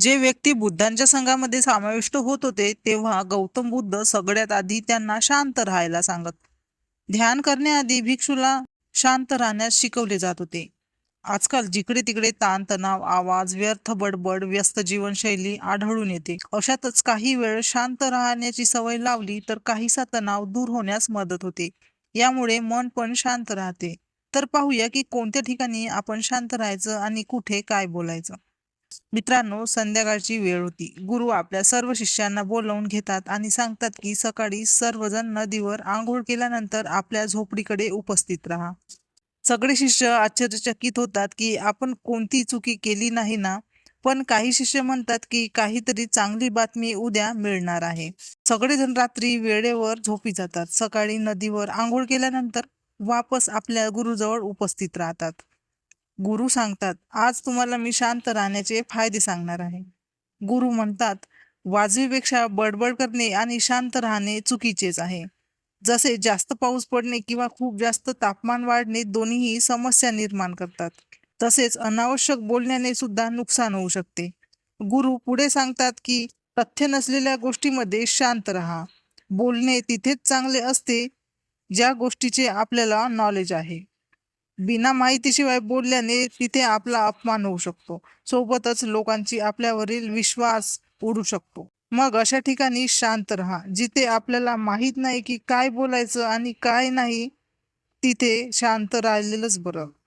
जे व्यक्ती बुद्धांच्या संघामध्ये समाविष्ट होत होते तेव्हा गौतम बुद्ध सगळ्यात आधी त्यांना शांत राहायला सांगत. ध्यान करण्याआधी भिक्षूला शांत राहण्यास शिकवले जात होते. आजकाल जिकडे तिकडे ताणतणाव आवाज व्यर्थ बडबड व्यस्त जीवनशैली आढळून येते. अशातच काही वेळ शांत राहण्याची सवय लावली तर काहीसा तणाव दूर होण्यास मदत होते. यामुळे मन पण शांत राहते. तर पाहूया की कोणत्या ठिकाणी आपण शांत राहायचं आणि कुठे काय बोलायचं. मित्रांनो संध्याकाळची वेळ होती. गुरु आपल्या सर्व शिष्यांना बोलावून घेतात आणि सांगतात की सकाळी सर्वजण नदीवर आंघोळ केल्यानंतर आपल्या झोपडीकडे उपस्थित राहा. सगळे शिष्य आश्चर्यचकित होतात की आपण कोणती चुकी केली नाही ना? पण काही शिष्य म्हणतात की काहीतरी चांगली बातमी उद्या मिळणार आहे. सगळेजण रात्री वेळेवर झोपी जातात. सकाळी नदीवर आंघोळ केल्यानंतर वापस आपल्या गुरुजवळ उपस्थित राहतात. गुरु सांगतात आज तुम्हाला मी शांत राहण्याचे फायदे सांगणार आहे. गुरु म्हणतात वाजवीपेक्षा बडबड करणे आणि शांत राहणे चुकीचेच आहे. जसे जास्त पाऊस पडणे किंवा खूप जास्त तापमान वाढणे दोन्हीही समस्या निर्माण करतात. तसेच अनावश्यक बोलण्याने सुद्धा नुकसान होऊ शकते. गुरु पुढे सांगतात की तथ्य नसलेल्या गोष्टीमध्ये शांत राहा. बोलणे तिथेच चांगले असते ज्या गोष्टीचे आपल्याला नॉलेज आहे. बिना माहितीशिवाय बोलल्याने तिथे आपला अपमान होऊ शकतो. सोबतच लोकांची आपल्यावरील विश्वास उडू शकतो. मग अशा ठिकाणी शांत राहा जिथे आपल्याला माहीत नाही की काय बोलायचं आणि काय नाही तिथे शांत राहिलेलंच बरं.